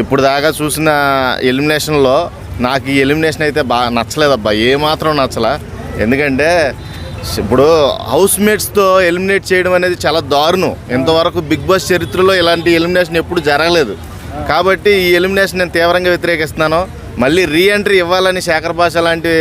ఇప్పుడు దాకా చూసిన ఎలిమినేషన్లో నాకు ఈ ఎలిమినేషన్ అయితే బాగా నచ్చలేదబ్బా ఏమాత్రం నచ్చలా. ఎందుకంటే ఇప్పుడు హౌస్ మేట్స్తో ఎలిమినేట్ చేయడం అనేది చాలా దారుణం. ఇంతవరకు బిగ్ బాస్ చరిత్రలో ఇలాంటి ఎలిమినేషన్ ఎప్పుడు జరగలేదు. కాబట్టి ఈ ఎలిమినేషన్ నేను తీవ్రంగా వ్యతిరేకిస్తున్నాను. మళ్ళీ రీ ఎంట్రీ ఇవ్వాలని శేఖర్ భాష లాంటి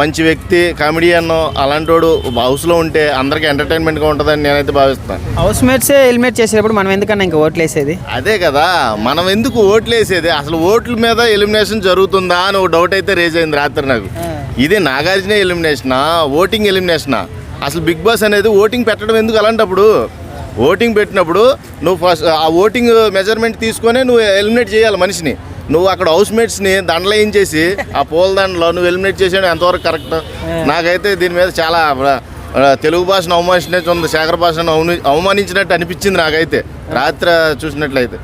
మంచి వ్యక్తి కామెడియన్ అలాంటి వాడు హౌస్లో ఉంటే అందరికీ ఎంటర్టైన్మెంట్గా ఉంటుందని నేనైతే భావిస్తాను హౌస్ మేట్సే ఎలిమినేట్ చేసేటప్పుడు మనం ఎందుకన్నా ఇంకా ఓట్లు వేసేది అదే కదా మనం ఎందుకు ఓట్లు వేసేది అసలు ఓట్ల మీద ఎలిమినేషన్ జరుగుతుందా అని ఒక డౌట్ అయితే రేజ్ అయింది రాత్రి నాకు. ఇది నాగార్జున ఎలిమినేషనా? ఓటింగ్ ఎలిమినేషనా? అసలు బిగ్ బాస్ అనేది ఓటింగ్ పెట్టడం ఎందుకు అలాంటప్పుడు? ఓటింగ్ పెట్టినప్పుడు నువ్వు ఫస్ట్ ఆ ఓటింగ్ మెజర్మెంట్ తీసుకొని నువ్వు ఎలిమినేట్ చేయాలి మనిషిని. నువ్వు అక్కడ హౌస్ మేట్స్ని దండలేయించేసి ఆ పూల దండలో నువ్వు ఎలిమినేట్ చేసాడు ఎంతవరకు కరెక్ట్ నాకైతే దీని మీద చాలా తెలుగు భాషను అవమానించినట్టు ఉంది శేఖర భాషను అవమానించినట్టు అనిపించింది నాకైతే. రాత్రి చూసినట్లయితే.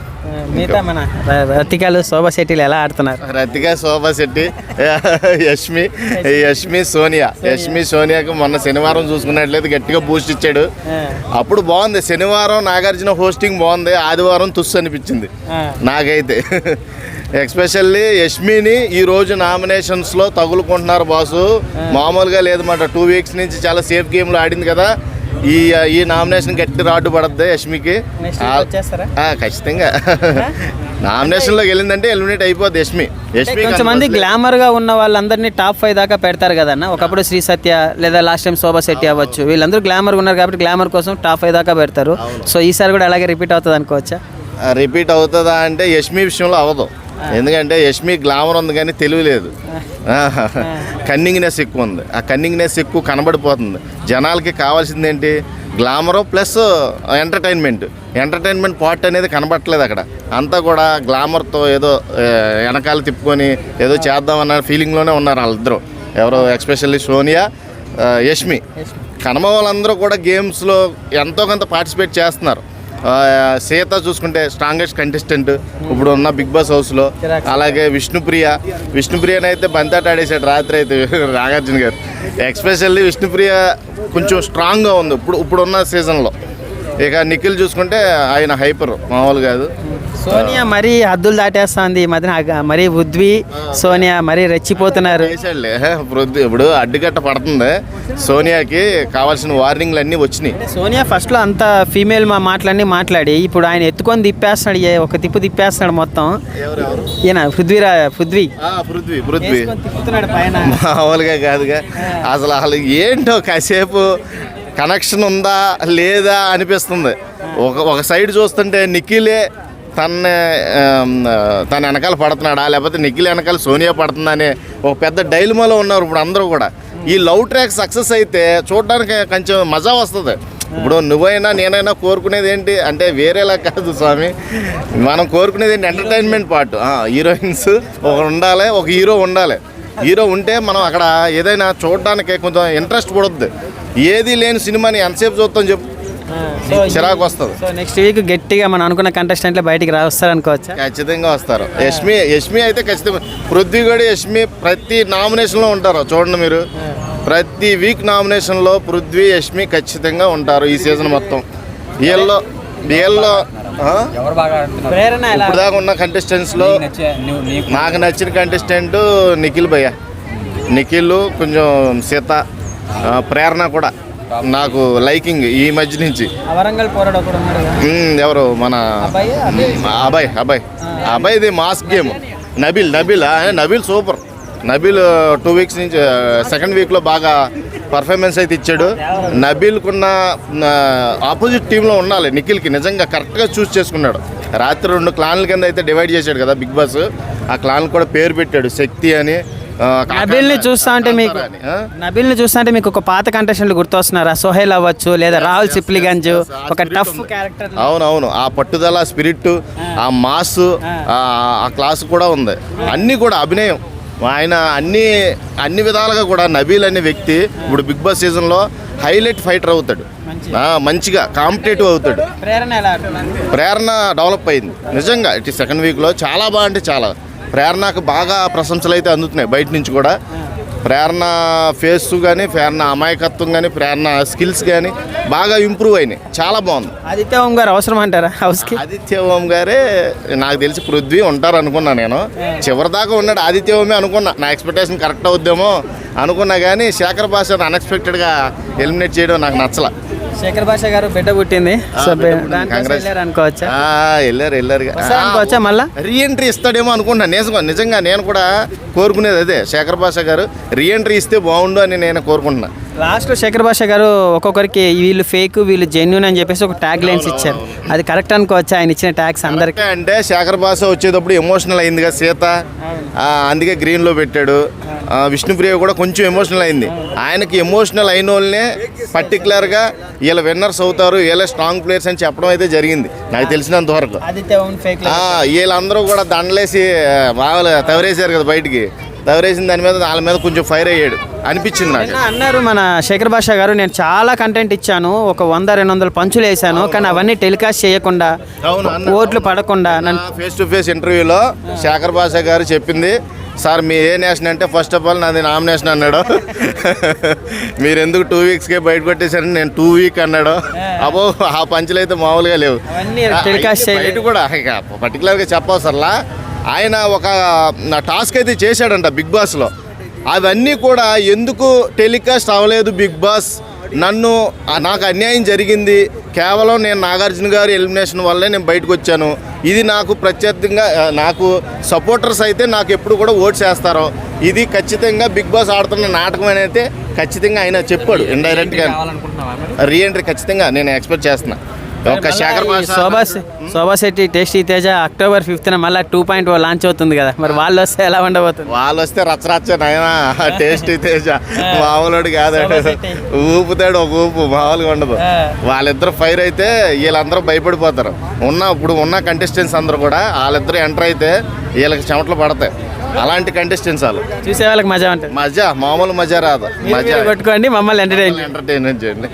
మిగతా మన ర- రతికాలు శోభా శెట్టిలు ఎలా ఆడుతున్నారు? రతిక శోభా శెట్టి యష్మి యష్మి సోనియా. యష్మి సోనియాకి మొన్న శనివారం చూసుకున్నట్లయితే గట్టిగా బూస్ట్ ఇచ్చాడు. అప్పుడు బాగుంది శనివారం నాగార్జున హోస్టింగ్ బాగుంది ఆదివారం తుస్సు అనిపించింది. నాకైతే. ఎక్స్పెషల్లీ యష్మిని ఈ రోజు నామినేషన్స్లో తగులుకుంటున్నారు బాసు. మామూలుగా లేదన్నమాట. టూ వీక్స్ నుంచి చాలా సేఫ్ గేమ్లో ఆడింది కదా. ఈ ఈ నామినేషన్ గట్టి రాడ్డు పడద్ది యష్మికి. ఖచ్చితంగా. నామినేషన్లోకి వెళ్ళిందంటే ఎలిమినేట్ అయిపోద్ది యష్మి. యష్మి కొంతమంది గ్లామర్గా ఉన్న వాళ్ళందరినీ టాప్ ఫైవ్ దాకా పెడతారు కదన్న. ఒకప్పుడు శ్రీ సత్య లేదా లాస్ట్ టైం శోభా శెట్టి అవ్వచ్చు. వీళ్ళందరూ గ్లామర్ ఉన్నారు కాబట్టి గ్లామర్ కోసం టాప్ ఫైవ్ దాకా పెడతారు. సో ఈసారి కూడా అలాగే రిపీట్ అవుతుంది అనుకోవచ్చా? రిపీట్ అవుతుందా అంటే యష్మి విషయంలో అవ్వదు. ఎందుకంటే యష్మి గ్లామర్ ఉంది కానీ తెలివి లేదు. కన్నింగ్నెస్ ఎక్కువ ఉంది ఆ కన్నింగ్నెస్ ఎక్కువ కనబడిపోతుంది. జనాలకి కావాల్సింది ఏంటి glamour plus entertainment. Entertainment part అనేది కనబడట్లేదు అక్కడ. అంతా కూడా గ్లామర్తో ఏదో వెనకాల తిప్పుకొని ఏదో చేద్దామన్న ఫీలింగ్లోనే ఉన్నారు వాళ్ళిద్దరూ. ఎవరో ఎక్స్పెషల్లీ సోనియా యష్మి. కనమ వాళ్ళందరూ కూడా గేమ్స్లో ఎంతో కొంత పార్టిసిపేట్ చేస్తున్నారు. సీత చూసుకుంటే స్ట్రాంగెస్ట్ కంటెస్టెంట్ ఇప్పుడు ఉన్న బిగ్ బాస్ హౌస్లో అలాగే విష్ణుప్రియ. విష్ణుప్రియని అయితే బంతాట ఆడేశాడు రాత్రి అయితే నాగార్జున గారు. ఎక్స్పెషల్లీ విష్ణుప్రియ కొంచెం స్ట్రాంగ్గా ఉంది. ఇప్పుడు ఇప్పుడున్న సీజన్లో ఇక నిఖిల్ చూసుకుంటే ఆయన హైపర్ మామూలు కాదు. సోనియా మరీ హద్దులు దాటేస్తుంది. ఈ మధ్యన మరీ ఉద్వి సోనియా మరీ రెచ్చిపోతున్నారు. చేశాడులే ఇప్పుడు అడ్డుకట్ట పడుతుంది. సోనియాకి కావాల్సిన వార్నింగ్లు అన్నీ వచ్చినాయి సోనియా ఫస్ట్లో అంత ఫీమేల్ మా మాటలన్నీ మాట్లాడి ఇప్పుడు ఆయన ఎత్తుకొని తిప్పేస్తున్నాడు ఏ- ఒక తిప్పు తిప్పేస్తున్నాడు మొత్తం. ఈయన పృథ్వీరా పృథ్వీ. పృథ్వీ పృథ్వీ. మామూలుగా కాదుగా. అసలు అసలు ఏంటో కాసేపు కనెక్షన్ ఉందా లేదా అనిపిస్తుంది. ఒక ఒక సైడ్ చూస్తుంటే నిఖిలే తన తన వెనకాల పడుతున్నాడా లేకపోతే నిఖిల్ వెనకాల సోనియా పడుతుందా అనే ఒక పెద్ద డైలమాలో ఉన్నారు ఇప్పుడు అందరూ కూడా. ఈ లవ్ ట్రాక్ సక్సెస్ అయితే చూడడానికి కొంచెం మజా వస్తుంది. ఇప్పుడు నువ్వైనా నేనైనా కోరుకునేది ఏంటి? అంటే వేరేలా కాదు స్వామి. మనం కోరుకునేది ఏంటి? ఎంటర్టైన్మెంట్ పార్ట్ హీరోయిన్స్ ఒక ఉండాలి ఒక హీరో ఉండాలి. హీరో ఉంటే మనం అక్కడ ఏదైనా చూడడానికి కొంచెం ఇంట్రెస్ట్ పడుద్ది. ఏది లేని సినిమాని ఎంతసేపు చూస్తాం చెప్పు. చిరాకు వస్తుంది. సో నెక్స్ట్ వీక్ గట్టిగా మనం అనుకున్న కంటెస్టెంట్లే బయటికి రా వస్తారనుకోవచ్చా ఖచ్చితంగా వస్తారు. యష్మి యష్మి అయితే ఖచ్చితంగా పృథ్వీ కూడా యష్మి ప్రతి నామినేషన్లో ఉంటారు. చూడండి మీరు. ప్రతి వీక్ నామినేషన్లో పృథ్వీ యష్మి ఖచ్చితంగా ఉంటారు ఈ సీజన్ మొత్తం. వీళ్ళలో ఎలా? ఇప్పుడు దాకా ఉన్న కంటెస్టెంట్స్లో నాకు నచ్చిన కంటెస్టెంట్ నిఖిల్ భయ్య. నిఖిల్ కొంచెం సీత ప్రేరణ కూడా. నాకు లైకింగ్ ఈ మధ్య నుంచి. ఎవరు? మన అబ్బాయి, అబ్బాయి. అబ్బాయి అబ్బాయి అబ్బాయి ఇది mass game Nabeel Nabeel Nabeel super. Nabeel two weeks నుంచి సెకండ్ వీక్లో బాగా పర్ఫార్మెన్స్ అయితే ఇచ్చాడు. నబిల్కున్న ఆపోజిట్ టీంలో ఉండాలి నిఖిల్కి. నిజంగా కరెక్ట్గా చూస్ చేసుకున్నాడు. రాత్రి రెండు క్లాన్ల కింద అయితే డివైడ్ చేశాడు కదా బిగ్ బాస్ ఆ క్లాన్ కూడా పేరు పెట్టాడు శక్తి అని నబిల్ని చూస్తా అంటే మీకు? నబిల్ని చూస్తా అంటే మీకు ఒక పాత కంటెస్టెంట్లు గుర్తొస్తున్నారా? సోహెల్ అవ్వచ్చు లేదా రాహుల్ సిప్లిగంజ్. ఒక టఫ్ క్యారెక్టర్ అవునవును. ఆ పట్టుదల స్పిరిట్ ఆ. మాస్ ఆ. క్లాస్ కూడా ఉంది. అన్నీ కూడా అభినయం. ఆయన అన్ని అన్ని విధాలుగా కూడా నబీల్ అనే వ్యక్తి ఇప్పుడు బిగ్ బాస్ సీజన్లో హైలైట్ ఫైటర్ అవుతాడు. మంచిగా. కాంపిటేటివ్ అవుతాడు. ప్రేరణ డెవలప్ అయింది. నిజంగా ఇటు సెకండ్ వీక్లో చాలా బాగా అంటే చాలా. ప్రేరణకు బాగా ప్రశంసలు అయితే అందుతున్నాయి బయట నుంచి కూడా. ప్రేరణ ఫేస్ కానీ ప్రేరణ అమాయకత్వం కానీ ప్రేరణ స్కిల్స్ కానీ బాగా ఇంప్రూవ్ అయినాయి. చాలా బాగుంది. ఆదిత్య ఓం గారు అవసరం అంటారా హౌస్కి? ఆదిత్య ఓం గారే నాకు తెలిసి పృథ్వీ ఉంటారు అనుకున్నా నేను. చివరి దాకా ఉన్నాడు ఆదిత్య ఓమే అనుకున్నా. నా ఎక్స్పెక్టేషన్ కరెక్ట్ అవుద్దేమో అనుకున్నా కానీ శేఖర్ భాష అన్ఎక్స్పెక్టెడ్గా ఎలిమినేట్ చేయడం నాకు నచ్చల. శేఖర్ భాష గారు బిడ్డ పుట్టింది. సో. వెళ్ళారు అనుకోవచ్చా? వెళ్ళారు అనుకోవచ్చా మళ్ళా? రీఎంట్రీ ఇస్తాడేమో అనుకుంటున్నా. నిజంగా నిజంగా నేను కూడా కోరుకునేది అదే శేఖర్ భాష గారు. రీఎంట్రీ ఇస్తే బాగుండు అని నేను కోరుకుంటున్నా. లాస్ట్ శేఖర్ భాష గారు ఒక్కొక్కరికి వీళ్ళు ఫేక్ వీళ్ళు జెన్యున్ అని చెప్పేసి ఒక ట్యాగ్ లైన్స్ ఇచ్చారు. అది కరెక్ట్ అనుకోవచ్చా? ఆయన ఇచ్చిన ట్యాగ్స్ అందరికి. అంటే శేఖర్ భాష వచ్చేటప్పుడు ఎమోషనల్ అయింది కదా సీత అందుకే గ్రీన్లో పెట్టాడు. విష్ణుప్రియ కూడా కొంచెం ఎమోషనల్ అయింది. ఆయనకి ఎమోషనల్ అయిన వాళ్ళనే పర్టికులర్గా వీళ్ళ విన్నర్స్ అవుతారు వీళ్ళ స్ట్రాంగ్ ప్లేయర్స్ అని చెప్పడం అయితే జరిగింది. నాకు తెలిసినంత వరకు. వీళ్ళందరూ కూడా దండలేసి బాగా తవరేశారు కదా బయటికి. తవరేసిన దాని మీద వాళ్ళ మీద కొంచెం ఫైర్ అయ్యాడు. అనిపించింది నాకు. అన్నారు మన శేఖర్ భాష గారు నేను చాలా కంటెంట్ ఇచ్చాను ఒక వంద రెండు వందల పంచులు వేసాను కానీ అవన్నీ టెలికాస్ట్ చేయకుండా. ఓట్లు పడకుండా నన్ను ఫేస్ టు ఫేస్ ఇంటర్వ్యూలో శేఖర్ భాష గారు చెప్పింది సార్ మీ ఏ నేషన్ అంటే ఫస్ట్ ఆఫ్ ఆల్ నాది నామినేషన్ అన్నాడు. మీరు ఎందుకు టూ వీక్స్కే బయట కొట్టేశారని నేను టూ వీక్ అన్నాడు. అబో ఆ పంచులు అయితే మామూలుగా లేవు. బయట కూడా పర్టికులర్గా చెప్పవసరలా ఆయన ఒక నా టాస్క్ అయితే చేశాడంట బిగ్ బాస్లో. అవన్నీ కూడా ఎందుకు టెలికాస్ట్ అవ్వలేదు బిగ్ బాస్? నన్ను నాకు అన్యాయం జరిగింది. కేవలం నేను నాగార్జున గారి ఎలిమినేషన్ వల్లే నేను బయటకు వచ్చాను. ఇది నాకు ప్రత్యర్థంగా నాకు సపోర్టర్స్ అయితే నాకు ఎప్పుడు కూడా ఓట్స్ వేస్తారు ఇది ఖచ్చితంగా బిగ్ బాస్ ఆడుతున్న నాటకం అని అయితే ఖచ్చితంగా ఆయన చెప్పాడు ఇండైరెక్ట్గా రీఎంట్రీ ఖచ్చితంగా నేను ఎక్స్పెక్ట్ చేస్తున్నా. ఒక శేఖర్ భాష శోభా శోభా శెట్టి టేస్టీ తేజ అక్టోబర్ ఫిఫ్త్న మళ్ళీ టూ పాయింట్ లాంచ్ అవుతుంది కదా. మరి వాళ్ళు వస్తే ఎలా ఉండబోతుంది? వాళ్ళు వస్తే రచ్చరచ్చ నాయన. టేస్ట్ తేజ. మామూలుడు కాదు. ఊపుతాడు ఒక ఊపు మామూలుగా ఉండదు. వాళ్ళిద్దరు ఫైర్ అయితే వీళ్ళందరూ భయపడిపోతారు. ఉన్న ఇప్పుడు ఉన్న కంటెస్టెంట్స్ అందరూ కూడా వాళ్ళిద్దరు ఎంటర్ అయితే వీళ్ళకి చెమటలు పడతాయి. అలాంటి కంటెస్టెంట్స్ వాళ్ళు. చూసే వాళ్ళకి మజా ఉంటుంది. మజా మామూలు మజా రాదు. మజా. కొట్టుకోండి మమ్మల్ని ఎంటర్టైన్ ఎంటర్టైన్మెంట్ చేయండి.